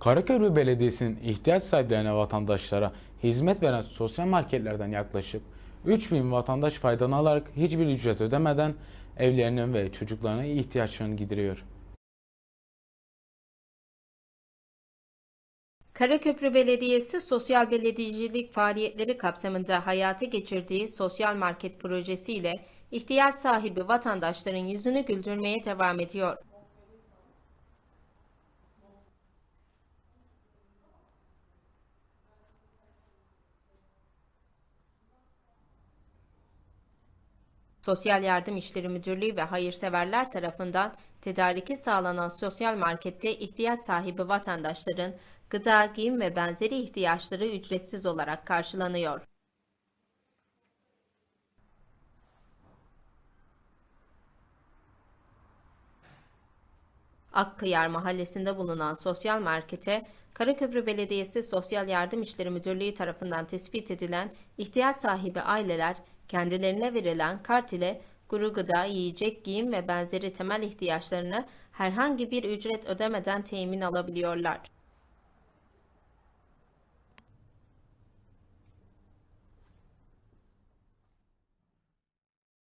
Karaköprü Belediyesi'nin ihtiyaç sahiplerine vatandaşlara hizmet veren sosyal marketlerden yaklaşık 3000 vatandaş faydalanarak hiçbir ücret ödemeden evlerinin ve çocuklarının ihtiyaçlarını gideriyor. Karaköprü Belediyesi sosyal belediyecilik faaliyetleri kapsamında hayata geçirdiği sosyal market projesiyle ihtiyaç sahibi vatandaşların yüzünü güldürmeye devam ediyor. Sosyal Yardım İşleri Müdürlüğü ve hayırseverler tarafından tedariki sağlanan sosyal markette ihtiyaç sahibi vatandaşların gıda, giyim ve benzeri ihtiyaçları ücretsiz olarak karşılanıyor. Akkıyar Mahallesi'nde bulunan sosyal markete Karaköprü Belediyesi Sosyal Yardım İşleri Müdürlüğü tarafından tespit edilen ihtiyaç sahibi aileler kendilerine verilen kart ile kuru gıda, yiyecek, giyim ve benzeri temel ihtiyaçlarını herhangi bir ücret ödemeden temin alabiliyorlar.